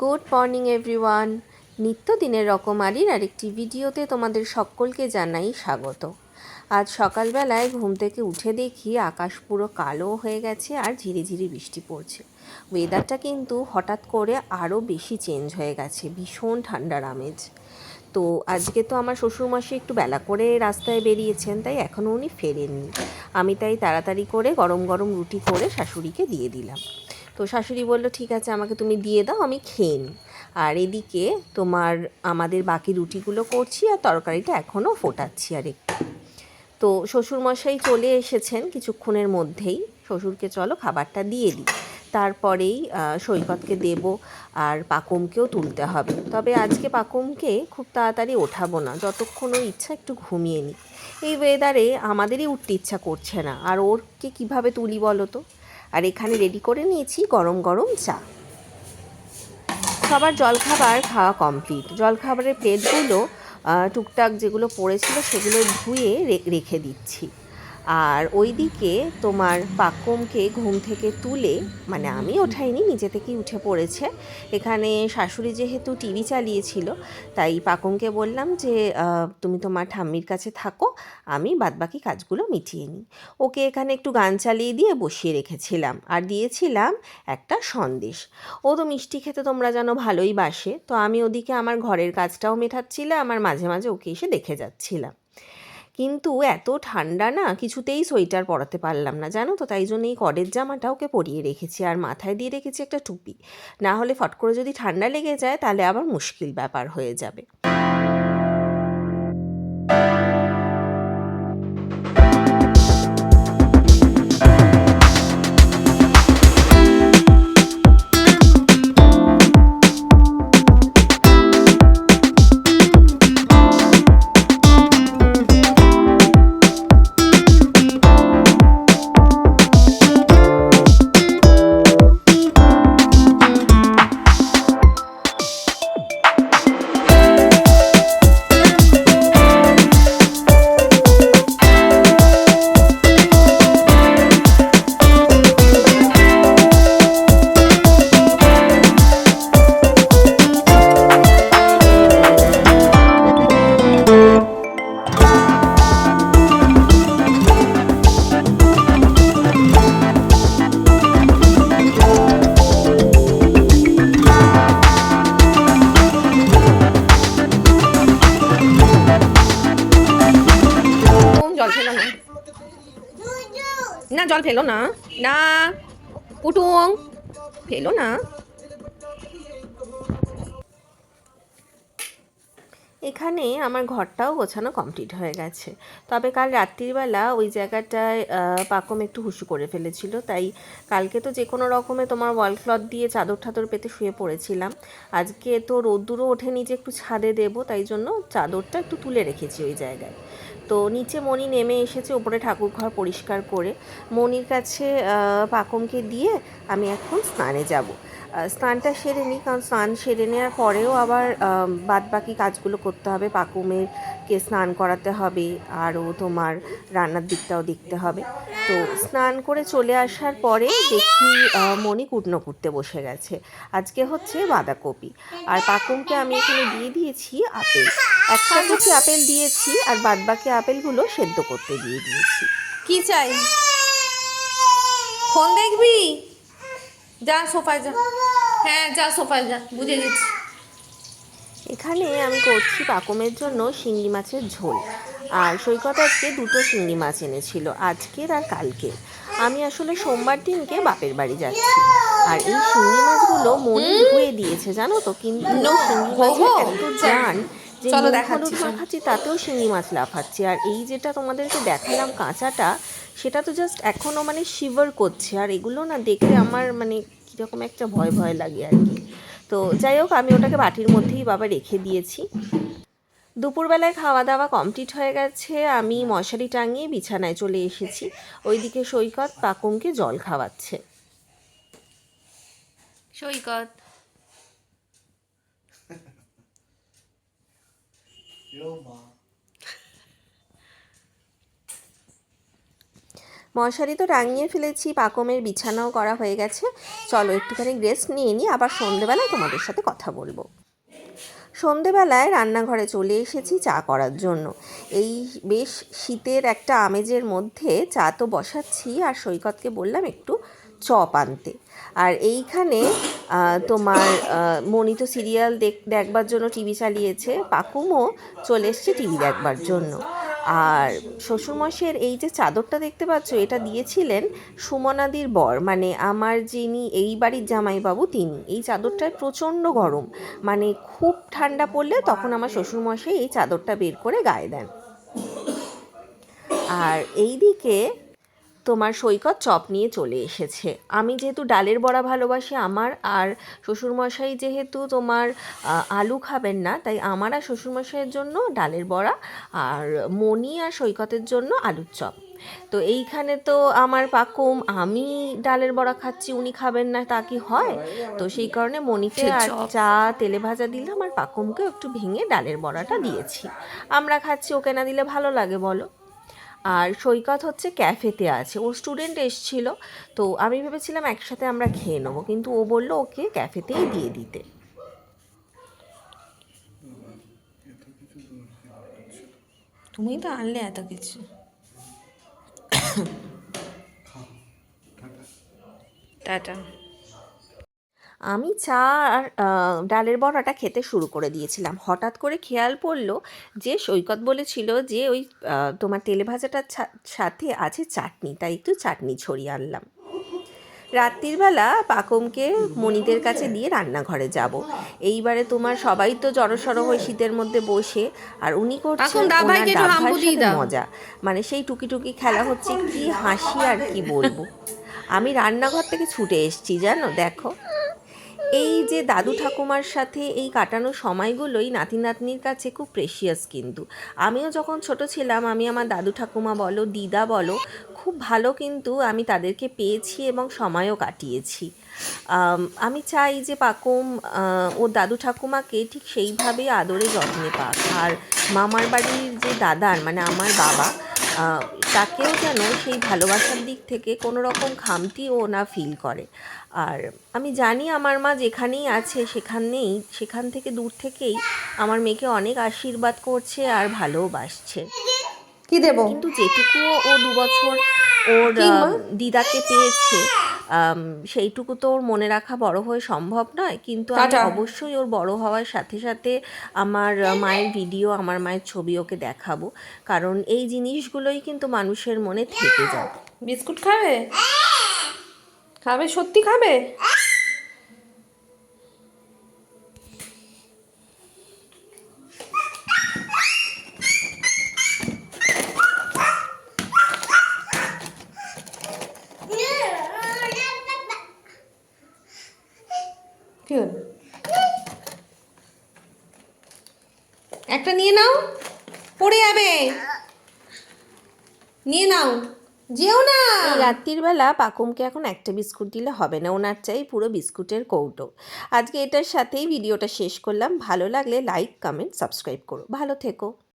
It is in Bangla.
গুড মর্নিং এভরিওয়ান নিত্যদিনের রকমারির আরেকটি ভিডিওতে তোমাদের সকলকে জানাই স্বাগত। আজ সকালবেলায় ঘুম থেকে উঠে দেখি আকাশ পুরো কালো হয়ে গেছে আর ঝিরিঝিরি বৃষ্টি পড়ছে। ওয়েদারটা কিন্তু হঠাৎ করে আরও বেশি চেঞ্জ হয়ে গেছে, ভীষণ ঠান্ডার আমেজ। তো আজকে তো আমার শ্বশুরমশাই একটু বেলা করে রাস্তায় বেরিয়েছেন, তাই এখনও উনি ফেরেননি। আমি তাই তাড়াতাড়ি করে গরম গরম রুটি করে শাশুড়িকে দিয়ে দিলাম। তো শাশুড়ি বলল, ঠিক আছে, আমাকে তুমি দিয়ে দাও, আমি খেয়ে নিই। আর এদিকে তোমার, আমাদের বাকি রুটিগুলো করছি আর তরকারিটা এখনও ফোটাচ্ছি আর একটু। তো শ্বশুরমশাই চলে এসেছেন কিছুক্ষণের মধ্যেই। শ্বশুরকে চলো খাবারটা দিয়ে দিই। তারপরেই সৈকতকে দেব আর পাকুমকেও তুলতে হবে। তবে আজকে পাকুমকে খুব তাড়াতাড়ি ওঠাবো না, যতক্ষণ ওর ইচ্ছা একটু ঘুমিয়ে নিই এই ওয়েদারে আমাদেরই উঠতে ইচ্ছা করছে না। আর ওরকে কীভাবে তুলি বলো তো? আর এখানে রেডি করে নিয়েছি গরম গরম চা। সবার জলখাবার খাওয়া কমপ্লিট জলখাবারের প্লেটগুলো টুকটাক যেগুলো পড়েছিল সেগুলো ধুয়ে রেখে দিচ্ছি। আর ওইদিকে তোমার পাকমকে ঘুম থেকে তুলে মানে আমি ওঠাইনি, নিজে থেকেই উঠে পড়েছে। এখানে শাশুড়ি যেহেতু টিভি চালিয়েছিল, তাই পাকমকে বললাম যে তুমি তোমার ঠাম্মির কাছে থাকো, আমি বাদবাকি কাজগুলো মিটিয়ে নিই। ওকে এখানে একটু গান চালিয়ে দিয়ে বসিয়ে রেখেছিলাম। আর দিয়েছিলাম একটা সন্দেশ। ও তো মিষ্টি খেতে তোমরা জানো ভালোই বাসে, তো আমি ওদিকে আমার ঘরের কাজটাও মেটাচ্ছিলাম আমার মাঝে মাঝে ওকে এসে দেখে যাচ্ছিলাম। কিন্তু এত ঠান্ডা না, কিছুতেই সোয়েটার পরাতে পারলাম না, জানো তো? তাই জন্য এই কডের জামাটা ওকে পরিয়ে রেখেছি আর মাথায় দিয়ে রেখেছি একটা টুপি। না হলে ফট করে যদি ঠান্ডা লেগে যায়, তাহলে আবার মুশকিল ব্যাপার হয়ে যাবে। জল ফেলো না। না পুটুং ফেলো না। এখানে আমার ঘরটাও গোছানো কমপ্লিট হয়ে গেছে। তবে কাল রাত্রিবেলা ওই জায়গাটায় পাকম একটু হুসু করে ফেলেছিল। তাই কালকে তো যে কোনো রকমে তোমার ওয়াল ক্লথ দিয়ে চাদর ঠাদর পেতে শুয়ে পড়েছিলাম। আজকে তো রোদ্দুরও ওঠেনি যে একটু ছাদে দেবো, তাই জন্য চাদরটা একটু তুলে রেখেছি ওই জায়গায়। তো নিচে মণি নেমে এসেছে, ওপরে ঠাকুর ঘর পরিষ্কার করে। মণির কাছে পাকমকে দিয়ে আমি এখন স্নানে যাব। স্নানটা সেরে নিই কারণ স্নান সেরে নেওয়ার পরেও আবার বাদ বাকি কাজগুলো করতে হবে। পাকুমের কে স্নান করাতে হবে, আরও তোমার রান্নার দিকটাও দেখতে হবে। তো স্নান করে চলে আসার পরে দেখি মণি কুটনো কুটতে বসে গেছে। আজকে হচ্ছে বাঁধাকপি। আর পাকুমকে আমি এখানে দিয়ে দিয়েছি আপেল। একটা মুঠি আপেল দিয়েছি আর বাদ বাকি আপেলগুলো সেদ্ধ করতে দিয়ে দিয়েছি। কি চাই? ফোন দেখবি? যা সোফায় যা। হ্যাঁ যা সোফায় যা বুঝে দিচ্ছি এখানে আমি করছি পাকমের জন্য শিঙ্গি মাছের ঝোল। আর সৈকত আজকে দুটো শিঙ্গি মাছ এনেছিল আজকের আর কালকে আমি আসলে সোমবার দিনকে বাপের বাড়ি যাচ্ছি। আর এই শিঙ্গি মাছগুলো মনে ধুয়ে দিয়েছে জানো তো? কিন্তু শিঙ্গি। মাছের এত জান। যে চলো নুন দেখাচ্ছি, মাখাচ্ছি তাতেও শিঙি মাছ লাফাচ্ছে আর এই যেটা তোমাদেরকে দেখালাম কাঁচাটা সেটা তো জাস্ট এখনও মানে শিভার করছে। আর এগুলো না দেখে আমার মানে কীরকম একটা ভয় ভয় লাগে আর কি। তো যাই হোক আমি ওটাকে বাটির মধ্যেই বাবা রেখে দিয়েছি। দুপুরবেলায় খাওয়া দাওয়া কমপ্লিট হয়ে গেছে। আমি মশারি টাঙিয়ে বিছানায় চলে এসেছি। ওইদিকে সৈকত পাকুমকে জল খাওয়াচ্ছে। সৈকত। মশারি তো টাঙিয়ে ফেলেছি, পাকমের বিছানাও করা হয়ে গেছে। চলো একটুখানি রেস্ট নিয়ে নিই আবার সন্ধেবেলায় তোমাদের সাথে কথা বলব। সন্ধেবেলায় রান্নাঘরে চলে এসেছি চা করার জন্য। এই বেশ শীতের একটা আমেজের মধ্যে চা তো বসাচ্ছি, আর সৈকতকে বললাম একটু চপ আনতে। আর এইখানে তোমার মনি তো সিরিয়াল দেখ, দেখবার জন্য টিভি চালিয়েছে। পাকুমও চলে এসছে টিভি দেখবার জন্য। আর শ্বশুরমশাইয়ের এই যে চাদরটা দেখতে পাচ্ছ, এটা দিয়েছিলেন সুমনাদির বর। মানে আমার যিনি, এই বাড়ির জামাইবাবু তিনি। এই চাদরটায় প্রচণ্ড গরম। মানে খুব ঠান্ডা পড়লে তখন আমার শ্বশুরমশাই এই চাদরটা বের করে গায়ে দেন। আর এইদিকে তোমার সৈকত চপ নিয়ে চলে এসেছে। আমি যেহেতু ডালের বড়া ভালোবাসি আমার আর শ্বশুরমশাই যেহেতু তোমার আলু খাবেন না তাই আমার আর শ্বশুরমশাইয়ের জন্য ডালের বড়া আর মনি আর সৈকতের জন্য আলুর চপ। তো এইখানে তো আমার পাকুম আমি ডালের বড়া খাচ্ছি উনি খাবেন না তা কি হয়? তো সেই কারণে মনিকে আর চা তেলে ভাজা দিলে আমার পাকুমকে একটু ভেঙে ডালের বড়াটা দিয়েছি। আমরা খাচ্ছি ওকে না দিলে ভালো লাগে বলো? আর সৈকত হচ্ছে ক্যাফেতে আছে। ও স্টুডেন্ট এসছিল তো আমি ভেবেছিলাম একসাথে আমরা খেয়ে নেব কিন্তু ও বলল ওকে ক্যাফেতেই দিয়ে দিতে। তুমি তো আনলে এত কিছু। টাটা। আমি চা আর ডালের বড়াটা খেতে শুরু করে দিয়েছিলাম। হঠাৎ করে খেয়াল পড়ল যে সৈকত বলেছিল যে ওই তোমার তেলে ভাজাটার সাথে আছে চাটনি তাই একটু চাটনি ছড়িয়ে আনলাম। রাত্রিবেলা পাকমকে মনিদের কাছে দিয়ে রান্নাঘরে যাব। এইবারে তোমার সবাই তো জড়সড় হয়ে শীতের মধ্যে বসে আর উনি করছেন। মজা। মানে সেই টুকি টুকি খেলা হচ্ছে কি হাসি আর কি বলব। আমি রান্নাঘর থেকে ছুটে এসেছি জানো দেখো। এই যে দাদু ঠাকুমার সাথে এই কাটানো সময়গুলোই নাতি নাতনির কাছে খুব প্রেশিয়াস কিন্তু। আমিও যখন ছোট ছিলাম, আমি আমার দাদু ঠাকুমা বলো, দিদা বলো, খুব ভালো কিন্তু আমি তাদেরকে পেয়েছি এবং সময়ও কাটিয়েছি। আমি চাই যে পাকুম ও দাদু ঠাকুমাকে ঠিক সেইভাবেই আদরে যত্নে পাক। আর মামার বাড়ির যে দাদার মানে আমার বাবা তাকেও যেন সেই ভালোবাসার দিক থেকে কোনো রকম খামতি ও না ফিল করে। আর আমি জানি আমার মা যেখানেই আছে সেখানেই সেখান থেকে দূর থেকেই আমার মেয়েকে অনেক আশীর্বাদ করছে আর ভালোবাসছে। কি দেব? কিন্তু যেটুকুও ও দু বছর ওর দিদাকে পেয়েছে সেইটুকু তো ওর মনে রাখা বড় হয়ে সম্ভব নয় কিন্তু আমি অবশ্যই ওর বড় হওয়ার সাথে সাথে আমার মায়ের ভিডিও আমার মায়ের ছবি ওকে দেখাবো। কারণ এই জিনিসগুলোই কিন্তু মানুষের মনে থেকে যায়। বিস্কুট খাবে? খাবে? সত্যি খাবে? একটা নিয়ে নাও। পড়ে যাবে। নিয়ে নাও। যেও না। রাত্রির বেলা পাকুমকে এখন একটা বিস্কুট দিলে হবে না। ওনার চাই পুরো বিস্কুটের কৌটো। আজকে এটার সাথেই ভিডিওটা শেষ করলাম। ভালো লাগলে লাইক, কমেন্ট, সাবস্ক্রাইব করো। ভালো থেকো।